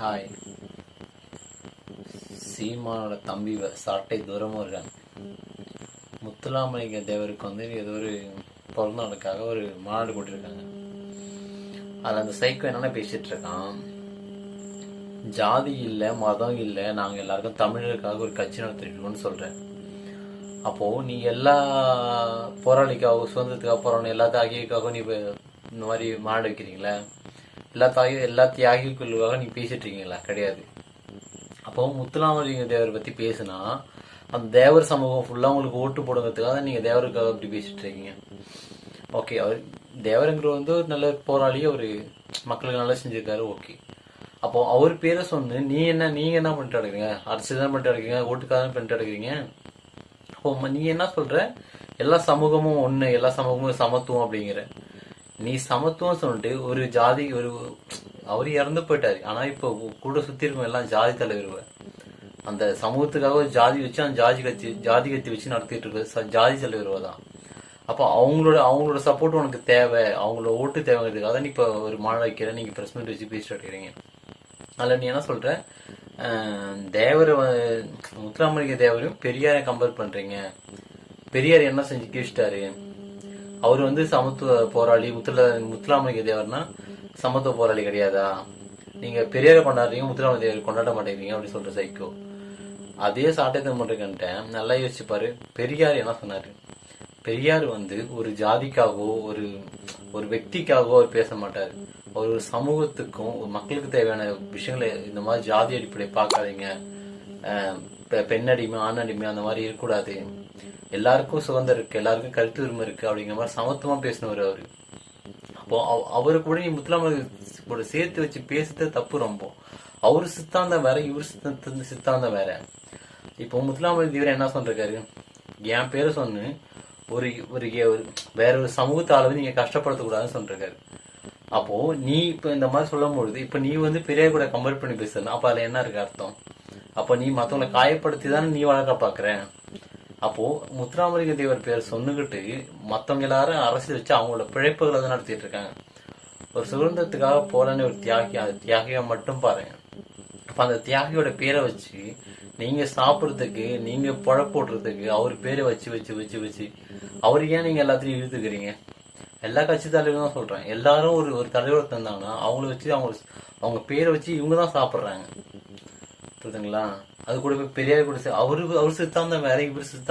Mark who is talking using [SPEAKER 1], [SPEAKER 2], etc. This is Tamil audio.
[SPEAKER 1] ஹாய் சீமானோட தம்பி சாட்டை தூரமும் இருக்காங்க முத்துலாமலிங்க தேவருக்கு வந்து ஏதோ ஒரு பிறந்த நாளுக்காக ஒரு மாநாடு போட்டிருக்காங்க. அதில் அந்த சைக்கோ என்னென்ன பேசிட்டு இருக்கான் ஜாதி இல்லை மதம் இல்லை நாங்கள் எல்லாருக்கும் தமிழருக்காக ஒரு கட்சி நடத்திட்டு இருக்கோம்னு சொல்கிறேன் அப்போ நீ எல்லா போராளிக்காக சுதந்திரத்துக்காக போராடணும் எல்லாத்தையும் தியாகிக்காகவும் நீ இந்த மாதிரி மாநாடு வைக்கிறீங்களே? எல்லா தாயும் எல்லா தியாகிகளுக்காக நீ பேசிட்டு இருக்கீங்களா கிடையாது. அப்போ முத்துலாமலிங்க தேவர் பத்தி பேசுனா அந்த தேவர் சமூகம் ஃபுல்லா உங்களுக்கு ஓட்டு போடுங்கிறதுக்காக நீங்க தேவருக்காக அப்படி பேசிட்டு இருக்கீங்க ஓகே அவர் தேவருங்கிற வந்து ஒரு நல்ல போராளி ஒரு மக்களுக்கு நல்லா செஞ்சிருக்காரு ஓகே. அப்போ அவர் பேரை சொன்னு நீ என்ன நீங்க என்ன பண்ணிட்டு எடுக்கிறீங்க அரசு தான் பண்ணிட்டு எடுக்கிறீங்க ஓட்டுக்காக தான் பண்ணிட்டு எடுக்கிறீங்க அப்போ நீ என்ன சொல்ற? எல்லா சமூகமும் ஒண்ணு எல்லா சமூகமும் சமத்துவம் அப்படிங்கிற. நீ சமத்துவம் சொல்லிட்டு ஒரு ஜாதி ஒரு அவர் இறந்து போயிட்டாரு. ஆனா இப்போ கூட சுத்தி இருக்கும் எல்லாம் ஜாதி தலைவர் அந்த சமூகத்துக்காக ஒரு ஜாதி வச்சு அந்த ஜாதி கட்சி ஜாதி கட்சி வச்சு நடத்திட்டு இருக்க ச- ஜாதி தலைவர் தான். அப்போ அவங்களோட அவங்களோட சப்போர்ட் உனக்கு தேவை. அவங்களோட ஓட்டு தேவைங்கிறதுக்காக நீ இப்போ ஒரு மாநாடு வைக்கிற நீங்க பிரஸ் மீட் வச்சு பேசிட்டு இருக்கிறீங்க. அதில் நீ என்ன சொல்ற? தேவர் தேவரை முத்துராமலிங்க தேவரையும் பெரியாரை கம்பேர் பண்றீங்க. பெரியார் என்ன செஞ்சு கீழ்ச்சிட்டாரு அவர் வந்து சமத்துவ போராளி முத்துல முத்துராமலிங்க தேவர்னா சமத்துவ போராளி கிடையாதா? நீங்க பெரியாரை கொண்டாடுறீங்க முத்துராமலிங்க தேவர் கொண்டாட மாட்டேங்கிறீங்க அப்படின்னு சொல்ற சைக்கோ. அதே சாட்டத்தை மட்டும் நல்லா யோசிச்சு பெரியார் என்ன சொன்னாரு? பெரியார் வந்து ஒரு ஜாதிக்காகவோ ஒரு ஒரு வெக்திக்காகவோ அவர் பேச மாட்டார். அவர் ஒரு சமூகத்துக்கும் மக்களுக்கு தேவையான விஷயங்களை இந்த மாதிரி ஜாதி அடிப்படையை பார்க்காதீங்க. பெண்ணடிமை பெ- ஆண் அடிமை அந்த மாதிரி இருக்கக்கூடாது. எல்லாருக்கும் சுதந்திரம் இருக்கு எல்லாருக்கும் கருத்து உரிமை இருக்கு அப்படிங்கிற மாதிரி சமத்துவமா பேசினவர் அவரு. அப்போ அவ- அவரு கூட நீ முத்துலாமல் கூட சேர்த்து வச்சு பேசுறது தப்பு ரொம்ப. அவரு சித்தாந்தம் வேற இவர் சித்தாந்த சித்தாந்தம் வேற. இப்போ முத்துலாமலி தீவிர என்ன சொல்றாரு? என் பேரை சொன்னு ஒரு ஒரு வேற ஒரு சமூகத்தை அளவு நீங்க கஷ்டப்படுத்தக்கூடாதுன்னு சொல்றாரு. அப்போ நீ இப்ப இந்த மாதிரி சொல்லும் பொழுது இப்ப நீ வந்து பெரிய கூட கம்பேர் பண்ணி பேசுறேன் அப்ப அதுல என்ன இருக்கு அர்த்தம்? அப்ப நீ மத்தவங்களை காயப்படுத்தி தானே நீ வளர்க்க பாக்குற அப்போ முத்துராமலிங்க தேவர் பேர் சொன்னுகிட்டு மத்தவங்க எல்லாரும் அரசியல் வச்சு அவங்களோட பிழைப்புகளை தான் நடத்திட்டு இருக்காங்க. ஒரு சுதந்திரத்துக்காக போராடின ஒரு தியாகி அந்த தியாகியை மட்டும் பாருங்க அப்ப அந்த தியாகியோட பேரை வச்சு நீங்க சாப்பிடுறதுக்கு நீங்க பொழப்பு போடுறதுக்கு அவர் பேரை வச்சு வச்சு வச்சு வச்சு அவர் ஏன் நீங்க எல்லாத்தையும் இழுத்துக்கிறீங்க? எல்லா கட்சி தலைவரும் தான் சொல்றேன் எல்லாரும் ஒரு ஒரு தலைவர் தந்தாங்கன்னா அவங்கள வச்சு அவங்க அவங்க பேரை வச்சு இவங்க தான் சாப்பிடுறாங்க. புரியுதுங்களா அது கூட போய் பெரியார் கூட அவரு அவர் சித்தாந்தம் வேற இவர் சித்தாந்தம்